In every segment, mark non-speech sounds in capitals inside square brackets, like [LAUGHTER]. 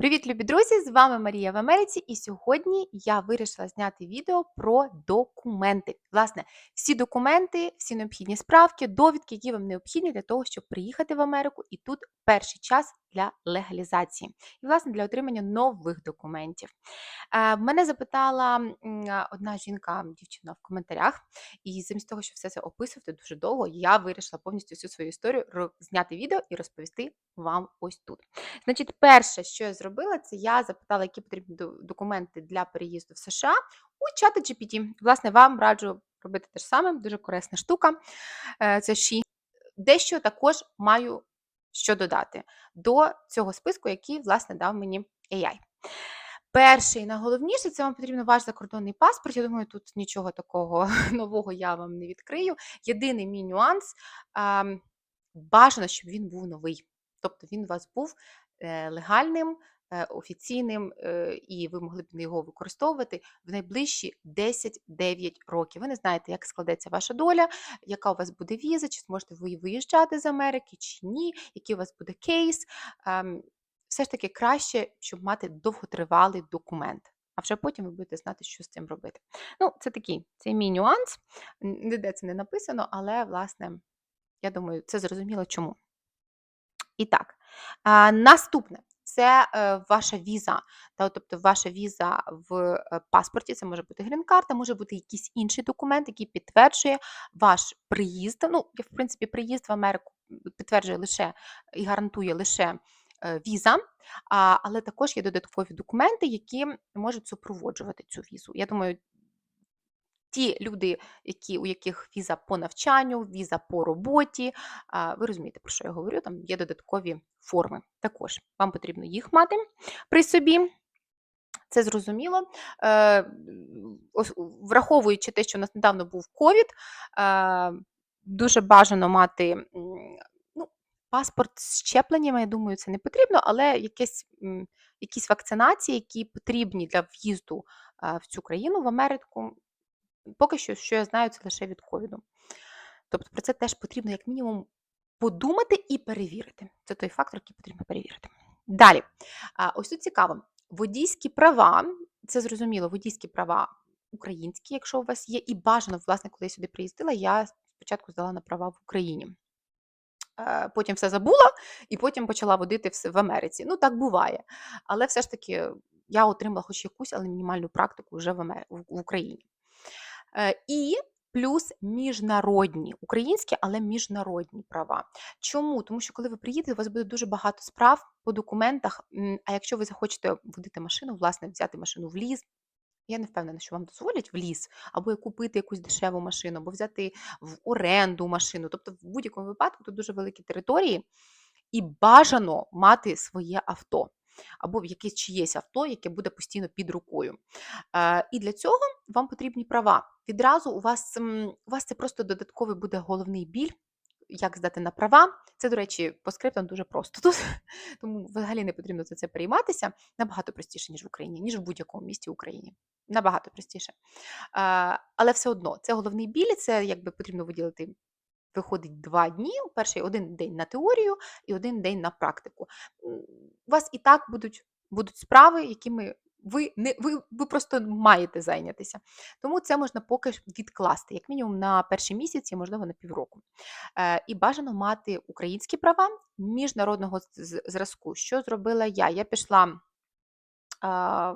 Привіт, любі друзі! З вами Марія в Америці, і сьогодні я вирішила зняти відео про документи. Власне, всі документи, всі необхідні справки, довідки, які вам необхідні для того, щоб приїхати в Америку, і тут перший час для легалізації, і, власне, для отримання нових документів. Е, Мене запитала одна жінка, дівчина в коментарях, і замість того, щоб все це описувати дуже довго, я вирішила повністю всю свою історію зняти відео і розповісти вам ось тут. Значить, перше, що я зробила, це я запитала, які потрібні документи для переїзду в США у чата GPT. Власне, вам раджу робити те ж саме, дуже корисна штука. Е, Це ші. Дещо також маю що додати до цього списку, який, власне, дав мені AI. Перший, найголовніше, це вам потрібен ваш закордонний паспорт. Я думаю, тут нічого такого [LAUGHS] нового я вам не відкрию. Єдиний мій нюанс бажано, щоб він був новий. Тобто він у вас був е, легальним, офіційним, е, і ви могли б його використовувати в найближчі 10-9 років. Ви не знаєте, як складеться ваша доля, яка у вас буде віза, чи зможете ви виїжджати з Америки, чи ні, який у вас буде кейс. Ем, Все ж таки краще, щоб мати довготривалий документ. А вже потім ви будете знати, що з цим робити. Ну, це такий, це мій нюанс. Ніде це не написано, але, власне, я думаю, це зрозуміло чому. І так, наступне це е, ваша віза. Та, тобто ваша віза в е, паспорті, це може бути грін-карта, може бути якийсь інший документ, який підтверджує ваш приїзд. Ну, в принципі, приїзд в Америку підтверджує лише і гарантує лише е, віза, але також є додаткові документи, які можуть супроводжувати цю візу. Я думаю, ті люди, які, у яких віза по навчанню, віза по роботі, ви розумієте, про що я говорю, там є додаткові форми. Також вам потрібно їх мати при собі. Це зрозуміло. Е, Враховуючи те, що у нас недавно був ковід, е, дуже бажано мати ну, паспорт з щепленнями, я думаю, це не потрібно, але якесь, м, якісь вакцинації, які потрібні для в'їзду е, в цю країну, в Америку, Поки що, що я знаю, це лише від ковіду. Тобто про це теж потрібно, як мінімум, подумати і перевірити. Це той фактор, який потрібно перевірити. Далі, ось тут цікаво: водійські права, це зрозуміло, водійські права українські, якщо у вас є, і бажано, власне, коли я сюди приїздила, я спочатку здала на права в Україні. Е, Потім все забула, і потім почала водити в Америці. Ну, так буває. Але все ж таки я отримала хоч якусь, але мінімальну практику вже в, Україні. Е, І плюс міжнародні, українські, але міжнародні права. Чому? Тому що коли ви приїдете, у вас буде дуже багато справ по документах. А якщо ви захочете водити машину, власне, взяти машину в ліс. Я не впевнена, що вам дозволять в ліс, або купити якусь дешеву машину, або взяти в оренду машину. Тобто, в будь-якому випадку тут дуже великі території, і бажано мати своє авто, або в якесь чиєсь авто, яке буде постійно під рукою. Е, І для цього вам потрібні права. Відразу у вас, у вас це просто додатковий буде головний біль. Як здати на права? Це, до речі, по скриптам дуже просто тут, [LAUGHS] тому взагалі не потрібно за це перейматися. Набагато простіше, ніж в Україні, ніж в будь-якому місті в Україні. Набагато простіше. Але все одно, це головний біль, це якби потрібно виділити. Виходить два дні. Перший один день на теорію і один день на практику. У вас і так будуть, будуть справи, якими ви не ви, ви просто маєте зайнятися. Тому це можна поки відкласти, як мінімум на перші місяці, можливо, на півроку. Е, і бажано мати українські права міжнародного зразку. Що зробила я? Я пішла а,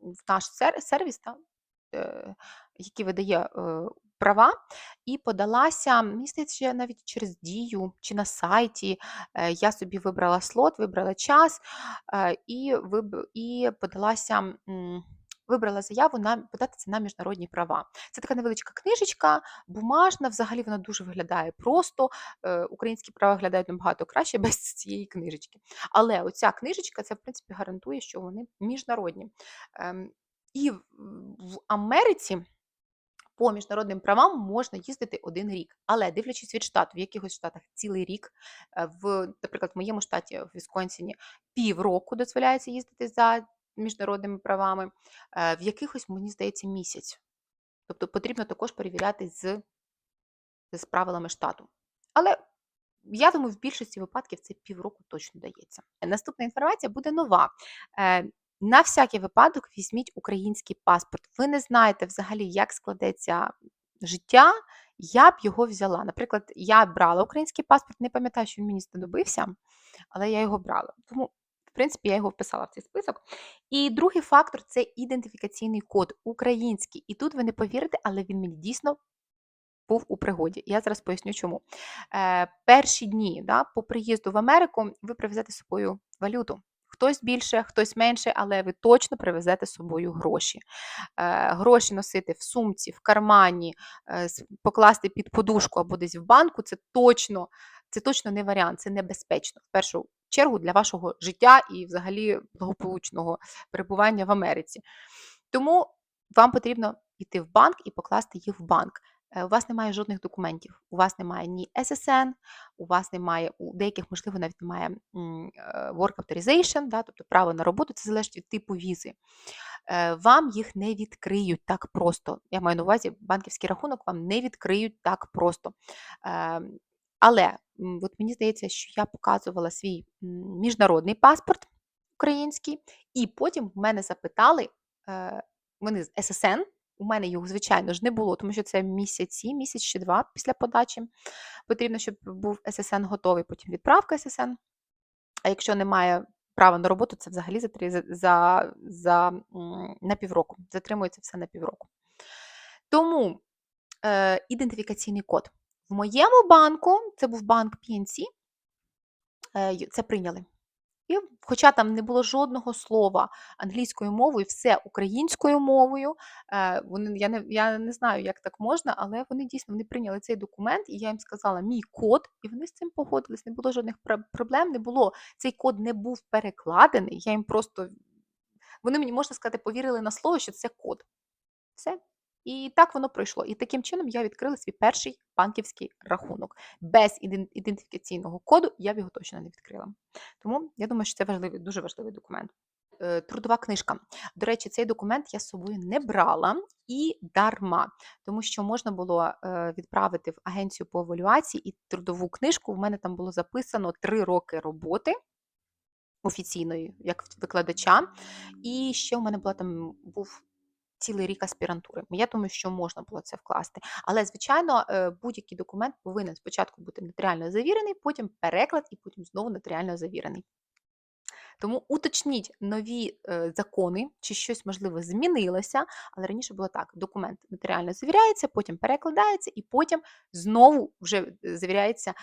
в наш сервіс, та, е, який видає е, права, і подалася, мені здається, навіть через дію чи на сайті е, я собі вибрала слот, вибрала час е, і, і подалася. Вибрала заяву на податися на міжнародні права. Це така невеличка книжечка, бумажна. Взагалі вона дуже виглядає просто. Е, Українські права виглядають набагато краще [LAUGHS] без цієї книжечки. Але оця книжечка це в принципі гарантує, що вони міжнародні. Ем, І в Америці по міжнародним правам можна їздити один рік. Але дивлячись від штату, в якихось штатах цілий рік, е, в, наприклад, в моєму штаті в Вісконсіні півроку дозволяється їздити за міжнародними правами, е, в якихось, мені здається, місяць. Тобто потрібно також перевіряти з, з правилами штату. Але я думаю, в більшості випадків це півроку точно дається. Наступна інформація буде нова. На всякий випадок візьміть український паспорт. Ви не знаєте взагалі, як складеться життя, я б його взяла. Наприклад, я брала український паспорт, не пам'ятаю, що він мені знадобився, але я його брала. Тому, в принципі, я його вписала в цей список. І другий фактор це ідентифікаційний код український. І тут ви не повірите, але він мені дійсно був у пригоді. Я зараз поясню, чому. Е, Перші дні да, по приїзду в Америку ви привезете з собою валюту. Хтось більше, хтось менше, але ви точно привезете з собою гроші. Е, Гроші носити в сумці, в кармані, е, покласти під подушку або десь в банку це точно, це точно не варіант, це небезпечно. В першу чергу для вашого життя і взагалі благополучного перебування в Америці. Тому вам потрібно йти в банк і покласти їх в банк. Е, У вас немає жодних документів. У вас немає ні SSN, у вас немає, у деяких, можливо, навіть немає е, work authorization, да, тобто право на роботу, це залежить від типу візи. Е, Вам їх не відкриють так просто. Я маю на увазі, банківський рахунок вам не відкриють так просто. Е, Але от мені здається, що я показувала свій міжнародний паспорт український, і потім в мене запитали, вони з ССН. У мене його, звичайно ж, не було, тому що це місяці, місяць чи два після подачі. Потрібно, щоб був ССН готовий, потім відправка ССН. А якщо немає права на роботу, це взагалі за, три- за, за на півроку. Затримується все на півроку. Тому е, ідентифікаційний код. В моєму банку, це був банк PNC, е, це прийняли. І хоча там не було жодного слова англійською мовою, все українською мовою. Е, вони, я, не, я не знаю, як так можна, але вони дійсно вони прийняли цей документ, і я їм сказала мій код, і вони з цим погодились. Не було жодних проблем, не було. Цей код не був перекладений. Я їм просто вони мені можна сказати, повірили на слово, що це код. Все. І так воно пройшло. І таким чином я відкрила свій перший банківський рахунок. Без ідентифікаційного коду я б його точно не відкрила. Тому я думаю, що це важливий, дуже важливий документ. Е, Трудова книжка. До речі, цей документ я з собою не брала і дарма, тому що можна було е, відправити в агенцію по евалюації і трудову книжку. В мене там було записано три роки роботи офіційної, як викладача. І ще у мене була там був цілий рік аспірантури. Я думаю, що можна було це вкласти. Але, звичайно, е, будь-який документ повинен спочатку бути нотаріально завірений, потім переклад і потім знову нотаріально завірений. Тому уточніть нові е, закони, чи щось можливо змінилося, але раніше було так: документ нотаріально завіряється, потім перекладається, і потім знову вже завіряється,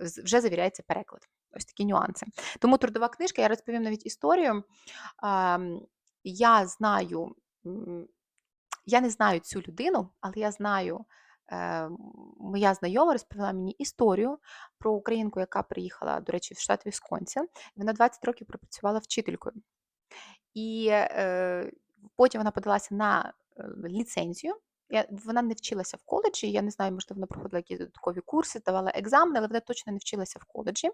з- вже завіряється переклад. Ось такі нюанси. Тому трудова книжка, я розповім навіть історію. Ем, Я знаю, я не знаю цю людину, але я знаю. е, Моя знайома розповіла мені історію про українку, яка приїхала, до речі, в штат Вісконсін. Вона 20 років пропрацювала вчителькою. І е, потім вона подалася на е, ліцензію. Я, вона не вчилася в коледжі. Я не знаю, можливо, вона проходила якісь додаткові курси, давала екзамени, але вона точно не вчилася в коледжі.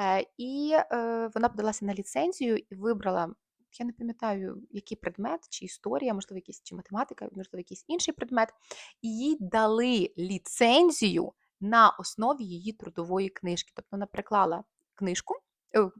Е, і е, вона подалася на ліцензію і вибрала. Я не пам'ятаю, який предмет, чи історія, можливо, якийсь чи математика, можливо, якийсь інший предмет. І їй дали ліцензію на основі її трудової книжки. Тобто вона приклала книжку,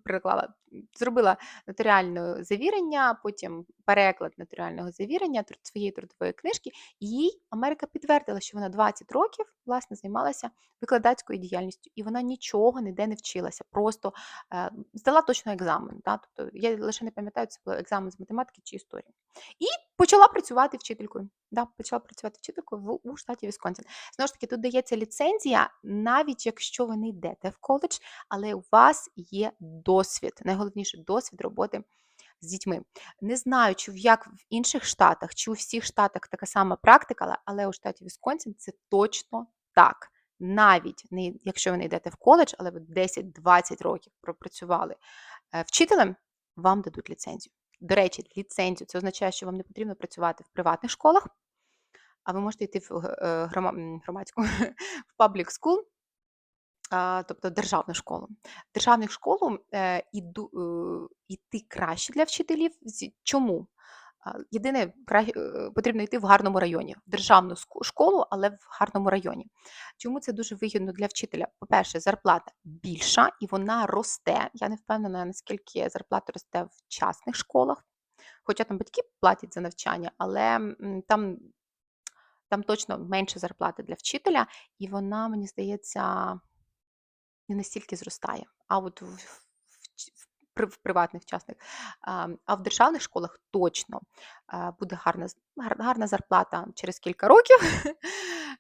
приклала, зробила нотаріальне завірення, потім переклад нотаріального завірення своєї трудової книжки, і їй Америка підтвердила, що вона 20 років власне займалася викладацькою діяльністю, і вона нічого ніде не вчилася, просто е, здала точно екзамен. Да? Тобто я лише не пам'ятаю, це був екзамен з математики чи історії. І почала працювати вчителькою. Да, почала працювати вчителькою в, у штаті Вісконсін. Знову ж таки, тут дається ліцензія, навіть якщо ви не йдете в коледж, але у вас є досвід. Найголовніше досвід роботи з дітьми. Не знаю, чи як в інших штатах, чи у всіх штатах така сама практика, але- у штаті Вісконсін це точно так. Навіть не якщо ви не йдете в коледж, але ви 10-20 років пропрацювали е, вчителем, вам дадуть ліцензію. До речі, ліцензію це означає, що вам не потрібно працювати в приватних школах, а ви можете йти в е, громадську [LAUGHS] в паблік а, тобто державну школу. В державних школу е, іду, е, іти краще для вчителів. Чому? Єдине, е, потрібно йти в гарному районі, в державну школу, але в гарному районі. Чому це дуже вигідно для вчителя? По-перше, зарплата більша і вона росте. Я не впевнена, наскільки зарплата росте в частних школах, хоча там батьки платять за навчання, але там, там точно менше зарплати для вчителя, і вона, мені здається, не настільки зростає. А от в, в, приватних частних, а, в державних школах точно буде гарна, гарна зарплата через кілька років [LAUGHS]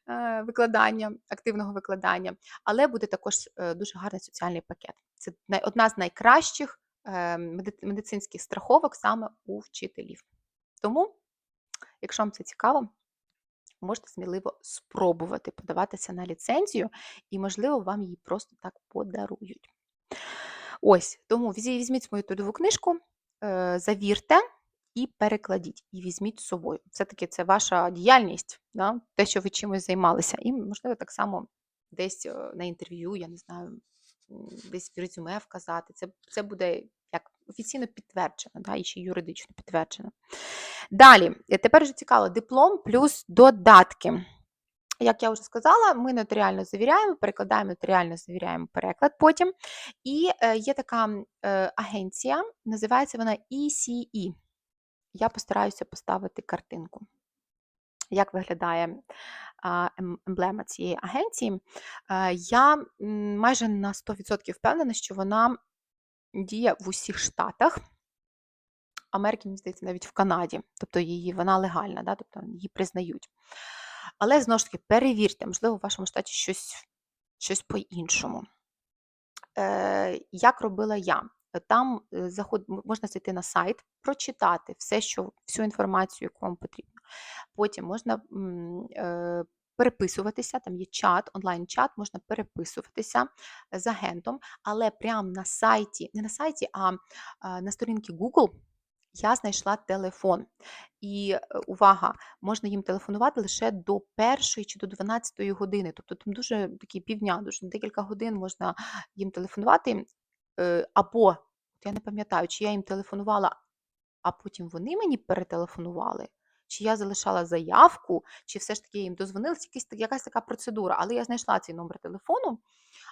е, викладання, активного викладання, але буде також е, дуже гарний соціальний пакет. Це одна з найкращих е, медицинських страховок саме у вчителів. Тому, якщо вам це цікаво, можете сміливо спробувати подаватися на ліцензію, і, можливо, вам її просто так подарують. Ось, тому візьміть мою трудову книжку, е, завірте і перекладіть, і візьміть з собою. Все-таки це ваша діяльність, да? те, що ви чимось займалися. І, можливо, так само десь е, на інтерв'ю, я не знаю, десь в резюме вказати. Це, це буде як офіційно підтверджено, да? і ще юридично підтверджено. Далі, е, тепер вже цікаво, диплом плюс додатки. Як я вже сказала, ми нотаріально завіряємо, перекладаємо нотаріально завіряємо переклад потім. І є така е, агенція, називається вона ECE. Я постараюся поставити картинку. Як виглядає ем- емблема цієї агенції? Е, Я майже на 100% впевнена, що вона діє в усіх штатах. Америки, мені здається, навіть в Канаді, тобто її вона легальна, да? тобто її признають. Але знову ж таки, перевірте, можливо, в вашому штаті щось, щось по-іншому. Е, як робила я? Там е, заход, можна зайти на сайт, прочитати все, що, всю інформацію, яку вам потрібно. Потім можна е, переписуватися, там є чат, онлайн-чат, можна переписуватися з агентом, але прямо на сайті, не на сайті, а, на сторінці Google я знайшла телефон. І е, увага, можна їм телефонувати лише до першої чи до 12 години. Тобто там дуже такі півдня, дуже декілька годин можна їм телефонувати. Е, Або, я не пам'ятаю, чи я їм телефонувала, а потім вони мені перетелефонували, чи я залишала заявку, чи все ж таки їм дозвонилася, якась, така процедура. Але я знайшла цей номер телефону,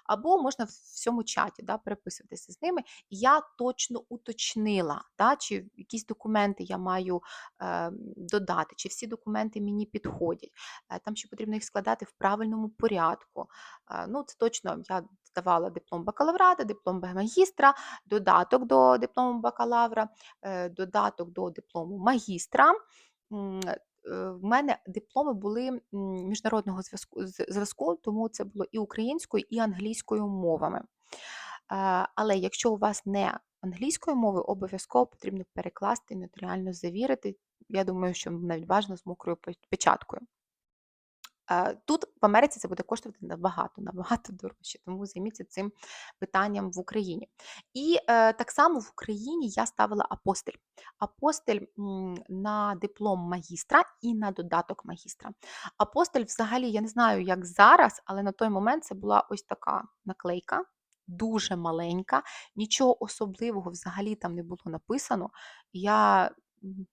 або можна в цьому чаті да, переписуватися з ними. І я точно уточнила, да, чи якісь документи я маю е, додати, чи всі документи мені підходять. Е, там ще потрібно їх складати в правильному порядку. Е, ну, це точно я здавала диплом бакалаврата, диплом магістра, додаток до диплому бакалавра, е, додаток до диплому магістра. М, е, В мене дипломи були міжнародного зв'язку зв'язку, тому це було і українською, і англійською мовами. Е, Але якщо у вас не англійської мови, обов'язково потрібно перекласти, нотаріально завірити. Я думаю, що навіть бажано з мокрою пе- печаткою. Е, Тут в Америці це буде коштувати набагато, набагато дорожче, тому займіться цим питанням в Україні. І е, так само в Україні я ставила апостиль. Апостиль на диплом магістра і на додаток магістра. Апостиль, взагалі, я не знаю, як зараз, але на той момент це була ось така наклейка, дуже маленька, нічого особливого взагалі там не було написано. Я,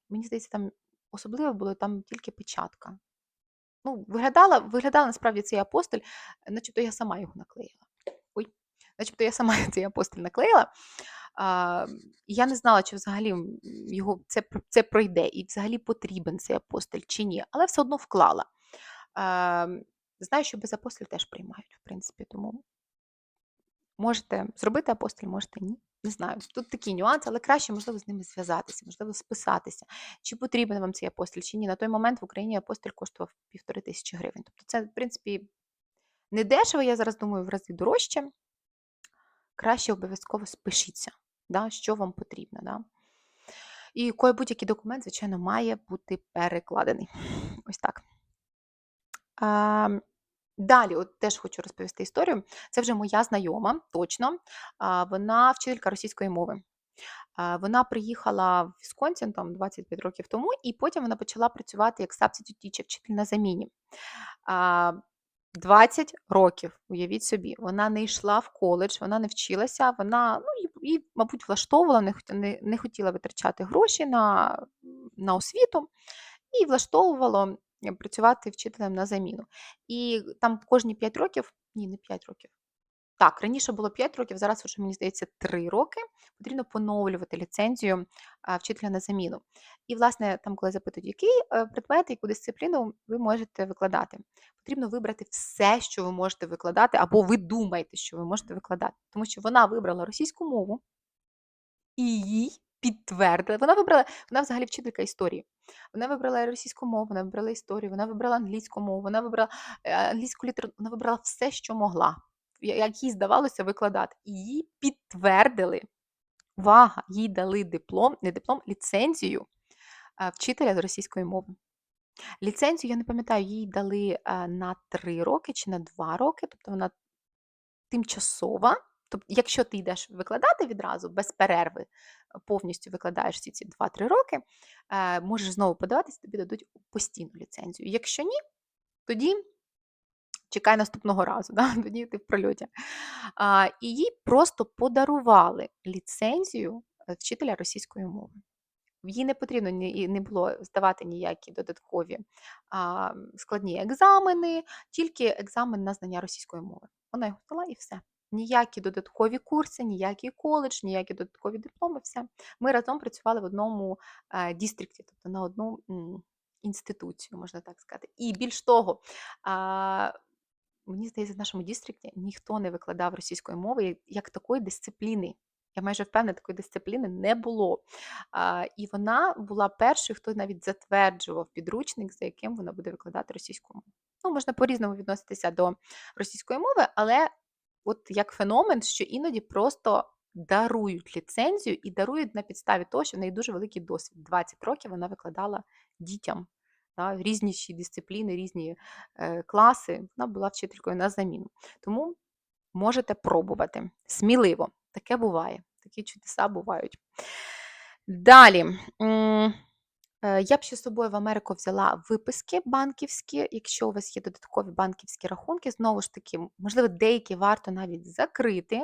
мені здається, там особливо було там тільки печатка. Ну, виглядала виглядала насправді цей апостиль, е, начебто я сама його наклеїла. Ой, начебто я сама [LAUGHS] цей апостиль наклеїла. А, я не знала, чи взагалі його це, це пройде, і взагалі потрібен цей апостиль чи ні, але все одно вклала. А, знаю, що без апостиль теж приймають, в принципі, тому можете зробити апостиль, можете ні. Не знаю. Тут такі нюанси, але краще, можливо, з ними зв'язатися, можливо, списатися. Чи потрібен вам цей апостиль, чи ні. На той момент в Україні апостиль коштував півтори тисячі гривень. Тобто це, в принципі, не дешево, я зараз думаю, в рази дорожче. Краще обов'язково спишіться, да, що вам потрібно. Да. І кой будь-який документ, звичайно, має бути перекладений. Ось так. Далі, от теж хочу розповісти історію. Це вже моя знайома, точно. Вона вчителька російської мови. Вона приїхала в Вісконсін там 25 років тому, і потім вона почала працювати як teacher, вчитель на заміні. 20 років, уявіть собі, вона не йшла в коледж, вона не вчилася, вона ну, їй, мабуть, влаштовувала, не, не, не хотіла витрачати гроші на, на освіту і влаштовувало працювати вчителем на заміну. І там кожні 5 років, ні, не 5 років. Так, раніше було 5 років, зараз вже, мені здається, 3 роки потрібно поновлювати ліцензію вчителя на заміну. І, власне, там, коли запитують, який е, предмет, яку дисципліну ви можете викладати, потрібно вибрати все, що ви можете викладати, або ви думаєте, що ви можете викладати. Тому що вона вибрала російську мову і їй підтвердили. Вона вибрала, вона взагалі вчителька історії. Вона вибрала російську мову, вона вибрала історію, вона вибрала англійську мову, вона вибрала е, англійську літературу, вона вибрала все, що могла, як їй здавалося викладати. І їй підтвердили. Увага! Їй дали диплом, не диплом, ліцензію е, вчителя з російської мови. Ліцензію, я не пам'ятаю, їй дали е, на 3 роки чи на 2 роки, тобто вона тимчасова. Тобто, якщо ти йдеш викладати відразу без перерви, е, повністю викладаєш всі ці 2-3 роки, е, можеш знову подаватися, тобі дадуть постійну ліцензію. Якщо ні, тоді чекай наступного разу, [LAUGHS] да? тоді ти в прольоті. А, і їй просто подарували ліцензію е, вчителя російської мови. Їй не потрібно не було здавати ніякі додаткові а, складні екзамени, тільки екзамен на знання російської мови. Вона його здала і все. Ніякі додаткові курси, ніякий коледж, ніякі додаткові дипломи, все. Ми разом працювали в одному е, дістрикті, тобто на одну інституцію, можна так сказати. І більш того, мені здається, в нашому дістрикті ніхто не викладав російської мови як такої дисципліни. Я майже впевнена, такої дисципліни не було. А, і вона була першою, хто навіть затверджував підручник, за яким вона буде викладати російську мову. Ну, можна по-різному відноситися до російської мови, але от як феномен, що іноді просто дарують ліцензію і дарують на підставі того, що в неї дуже великий досвід. 20 років вона викладала дітям да, різні дисципліни, різні е, класи. Вона була вчителькою на заміну. Тому можете пробувати сміливо. Таке буває, такі чудеса бувають. Далі. Е, Я б ще з собою в Америку взяла виписки банківські, якщо у вас є додаткові банківські рахунки, знову ж таки, можливо, деякі варто навіть закрити.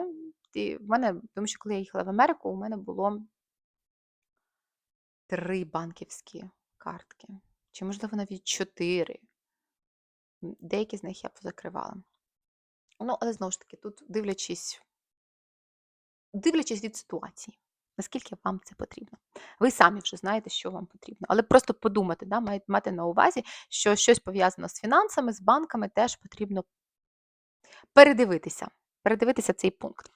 І в мене, тому що коли я їхала в Америку, у мене було три банківські картки, чи, можливо, навіть чотири. Деякі з них я позакривала. Ну, але знову ж таки, тут дивлячись, дивлячись від ситуації, наскільки вам це потрібно. Ви самі вже знаєте, що вам потрібно. Але просто подумати, да, мати на увазі, що щось пов'язано з фінансами, з банками теж потрібно передивитися. Передивитися цей пункт.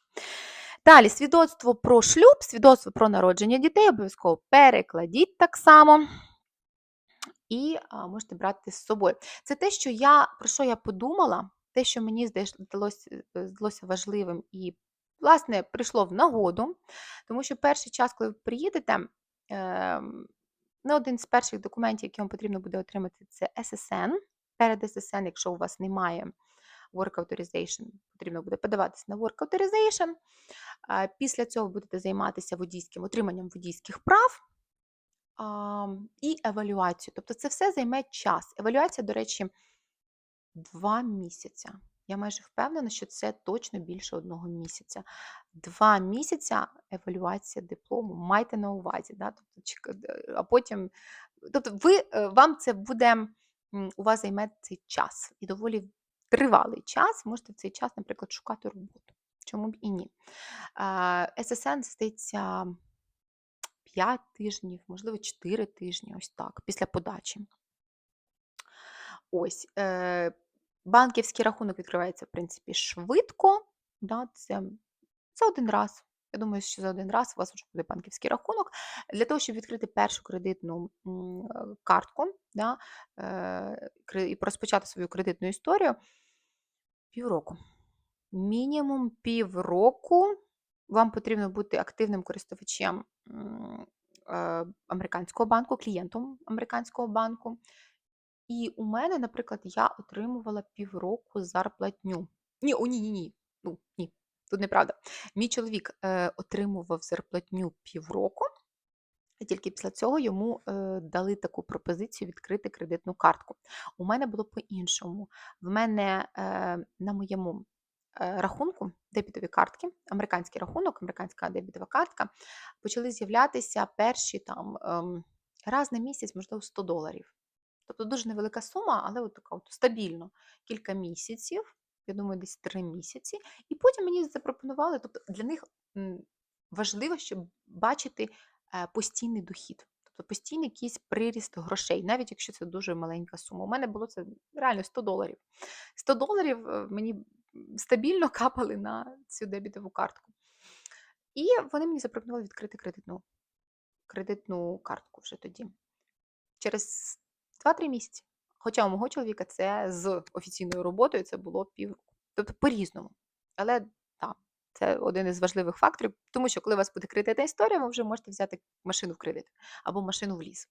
Далі, свідоцтво про шлюб, свідоцтво про народження дітей, обов'язково перекладіть так само. І а, можете брати з собою. Це те, що я, про що я подумала, те, що мені здалося, е, здалося важливим і, власне, прийшло в нагоду, тому що перший час, коли ви приїдете, ем, ну, один з перших документів, які вам потрібно буде отримати, це SSN. Перед SSN, якщо у вас немає Work Authorization, потрібно буде подаватися на Work Authorization. Після цього будете займатися водійським, отриманням водійських прав і евалюацію. Тобто це все займе час. Евалюація, до речі, два місяця. Я майже впевнена, що це точно більше одного місяця. Два місяця евалюація диплому. Майте на увазі. Да? Тобто, е, а потім, тобто ви, е, вам це буде, у вас займе цей час. І доволі тривалий час. Можете в цей час, наприклад, шукати роботу. Чому б і ні? SSN, здається, 5 тижнів, можливо, 4 тижні, ось так, після подачі. Ось, е, банківський рахунок відкривається, в принципі, швидко. Да, це за один раз. Я думаю, що за один раз у вас вже буде банківський рахунок. Для того, щоб відкрити першу кредитну е, картку да, е, і розпочати свою кредитну історію, півроку. Мінімум півроку вам потрібно бути активним користувачем е, американського банку, клієнтом американського банку. І у мене, наприклад, я отримувала півроку зарплатню. Ні, о, ні, ні, ні. Ну, ні, тут неправда. Мій чоловік е, отримував зарплатню півроку, і тільки після цього йому е, дали таку пропозицію відкрити кредитну картку. У мене було по-іншому. В мене е, на моєму е, рахунку дебітові картки, американський рахунок, американська дебітова картка, почали з'являтися перші там. ем, раз на місяць, можливо, 100 доларів. Тобто дуже невелика сума, але от така от стабільно. Кілька місяців, я думаю, десь 3 місяці. І потім мені запропонували, тобто для них важливо, щоб бачити е, постійний дохід. Тобто постійний якийсь приріст грошей, навіть якщо це дуже маленька сума. У мене було це реально 100 доларів. 100 доларів е, мені стабільно капали на цю дебітову картку. І вони мені запропонували відкрити кредитну, кредитну картку вже тоді. Через 2-3 місяці. Хоча у мого чоловіка це з офіційною роботою це було півроку. Тобто по-різному. Але так, це один із важливих факторів, тому що коли у вас буде кредитна історія, ви вже можете взяти машину в кредит або машину в ліс.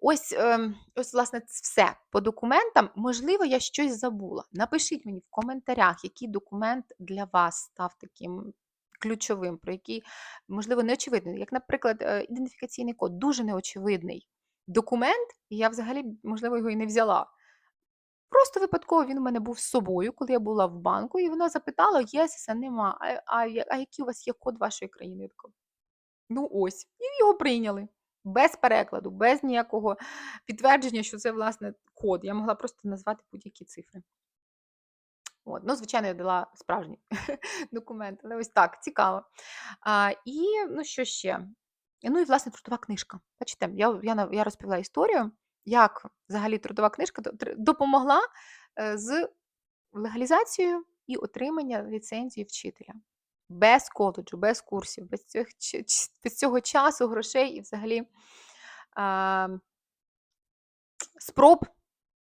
Ось, ем, ось, власне, все по документам. Можливо, я щось забула. Напишіть мені в коментарях, який документ для вас став таким ключовим, про який, можливо, неочевидний. Як, наприклад, е, ідентифікаційний код дуже неочевидний документ, і я взагалі, можливо, його і не взяла. Просто випадково він у мене був з собою, коли я була в банку, і вона запитала: єсіса нема. А, а, а який у вас є код вашої країни? Ну ось. І його прийняли. Без перекладу, без ніякого підтвердження, що це, власне, код. Я могла просто назвати будь-які цифри. От. Ну, звичайно, я дала справжній [LAUGHS] документ, але ось так, цікаво. А, і ну, що ще? Ну і власне трудова книжка. Бачите, я, я, я розповіла історію, як взагалі трудова книжка допомогла е, з легалізацією і отримання ліцензії вчителя. Без коледжу, без курсів, без цього, без цього часу, грошей і взагалі а, спроб,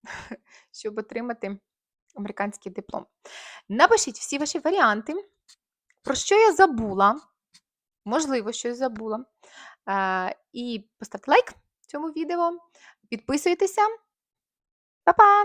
[LAUGHS] щоб отримати американський диплом. Напишіть всі ваші варіанти, про що я забула, можливо, щось забула. І поставте лайк цьому відео, підписуйтеся. Па-па!